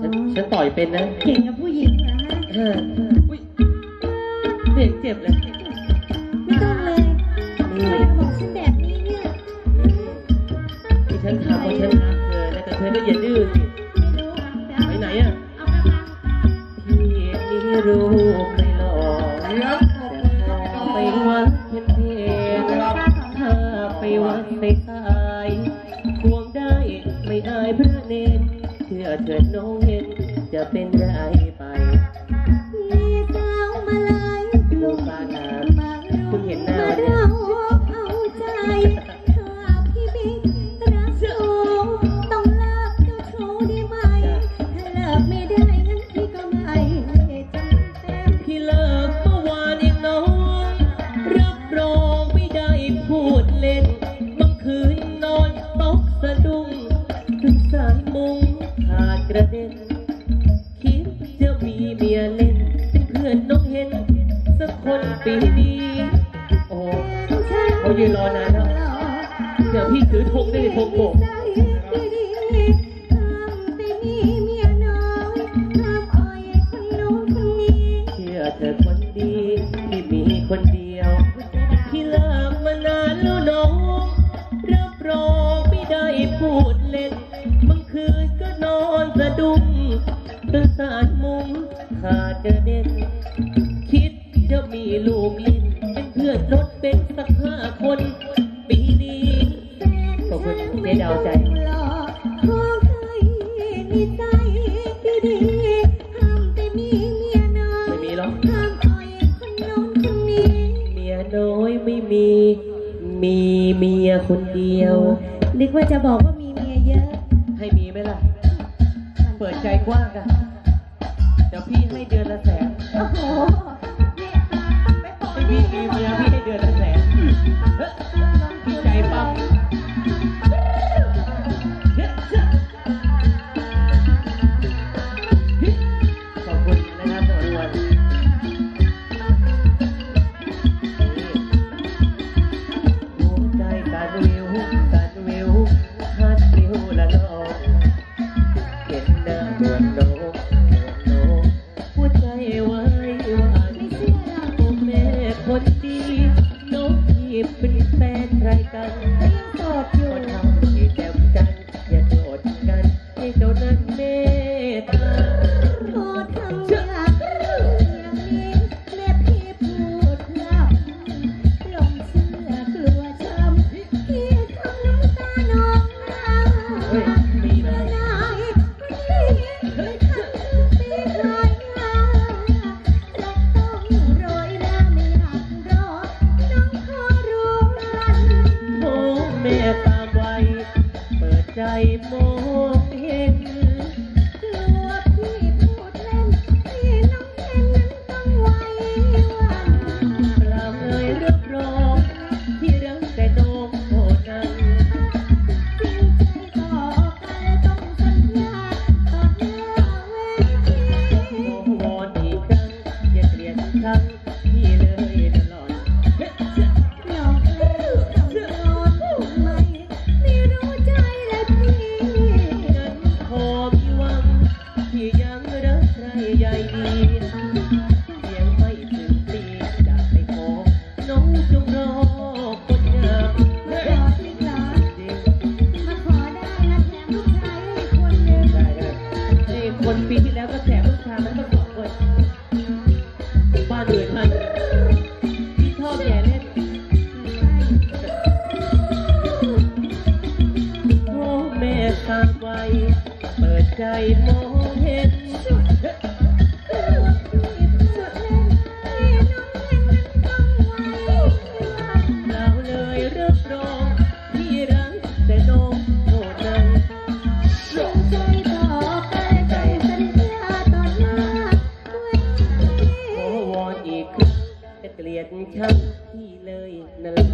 ฉันฉันต่อยเป็นนะเก่งกับผู้หญิงเหรอฮะเอออุ้ยไม่เห็นเจ็บเลยไม่ต้องเลยทำไมบอกฉันแบบนี้เนี่ยที่ฉันทำเพราะฉันรักเธอนะแต่เธอก็อย่าดื้อสิไม่รู้อะแต่ไปไหนอะเอากระมังพี่นี่รู้ไม่หลอกแต่พอไปวัดเพ็ญเพนถ้าไปวัดไปตายควงได้ไม่อายพระเนนเชื่อเถิดน้องเห็นจะเป็นไรไปมีสาวมาลายดูปานามารู้คุณเห็นหน้ามาวันนี้เราเอาใจถ้าพี่บิ๊กรักสูงต้องเลิกเจ้าชู้ได้ไหมถ้าเลิกไม่ได้ สักคนปีนี้ โอ้เขายืนรอนานแล้ว เดี๋ยวพี่ถือธงได้เลยธงโบกเชื่อเธอคนดีที่มีคนเดียว ที่เลิกมานานแล้วน้องรับรองไม่ได้พูดเล่นบางคืนก็นอนสะดุ้งตื่นสารมุงขาดกระเด็นคิดจะ มีลูกลิ้นเป็นเพื่อนรถเป็นสักห้าคน ปีนี้ขอบคุณเจ๊ดาวใจ ไม่มีหรอกเมียน้อยไม่มี มีเมียคนเดียว นึกว่าจะบอกว่ามีเมียเยอะ ให้มีไหมล่ะ เปิดใจกว้างกันเดี๋ยวพี่ให้เดือนละแสน โอ้โห โมแม่ตาไว เปิดใจโม ใหญ่ดีเพียงไม่ถึงปีจะไปขน้องจงรอคนงามมาขอสิหลานจริง จะเกลียดชังพี่เลยนั่นแหละ